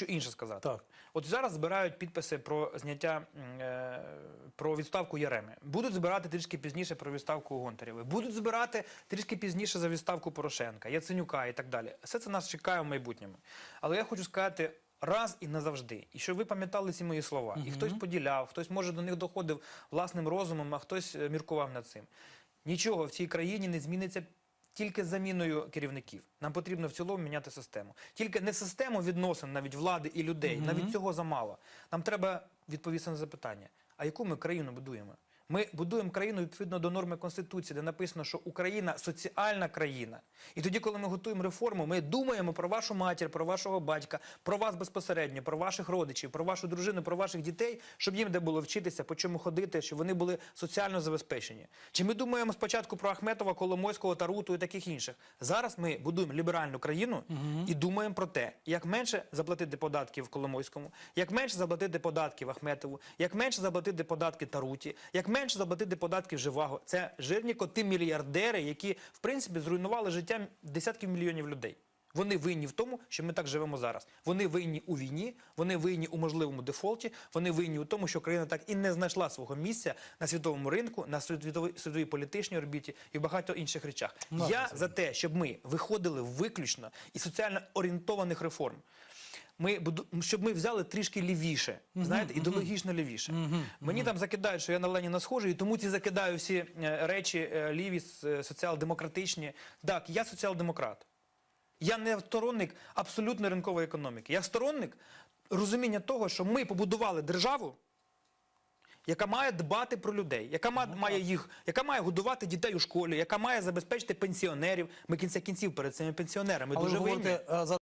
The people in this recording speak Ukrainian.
Хочу інше сказати. Так. От зараз збирають підписи про зняття е, про відставку Яреми. Будуть збирати трішки пізніше про відставку Гонтарєвої. Будуть збирати трішки пізніше за відставку Порошенка, Яценюка і так далі. Все це нас чекає в майбутньому. Але я хочу сказати. Раз і назавжди, і щоб ви пам'ятали ці мої слова, і хтось поділяв, хтось може до них доходив власним розумом, а хтось е, міркував над цим. Нічого в цій країні не зміниться тільки заміною керівників. Нам потрібно в цілому міняти систему. Тільки не систему відносин навіть влади і людей. Навіть цього замало. Нам треба відповісти на запитання: а яку ми країну будуємо? Ми будуємо країну відповідно до норми Конституції, де написано, що Україна соціальна країна. І тоді, коли ми готуємо реформу, ми думаємо про вашу матір, про вашого батька, про вас безпосередньо, про ваших родичів, про вашу дружину, про ваших дітей, щоб їм де було вчитися, по чому ходити, щоб вони були соціально забезпечені. Чи ми думаємо спочатку про Ахметова, Коломойського, Таруту і таких інших? Зараз ми будуємо ліберальну країну і думаємо про те, як менше заплатити податків Коломойському, як менше заплатити податків Ахметову, як менше заплатити податки Таруті, як менше заплатити податків Живаго. Це жирні коти мільярдери, які в принципі зруйнували життя десятків мільйонів людей. Вони винні в тому, що ми так живемо зараз. Вони винні у війні, вони винні у можливому дефолті, вони винні у тому, що країна так і не знайшла свого місця на світовому ринку, на світовій, світовій політичній орбіті і в багато інших речах. Ну, Я за те, щоб ми виходили виключно із соціально орієнтованих реформ. Ми щоб ми взяли трішки лівіше, знаєте, ідеологічно лівіше. Мені там закидають, що я на Леніна схожий, і тому ці закидаю всі е, речі е, ліві, соціал-демократичні. Так, я соціал-демократ. Я не сторонник абсолютно ринкової економіки. Я сторонник розуміння того, що ми побудували державу, яка має дбати про людей, яка має їх, яка має годувати дітей у школі, яка має забезпечити пенсіонерів. Ми кінця кінців перед цими пенсіонерами Але дуже винні. е,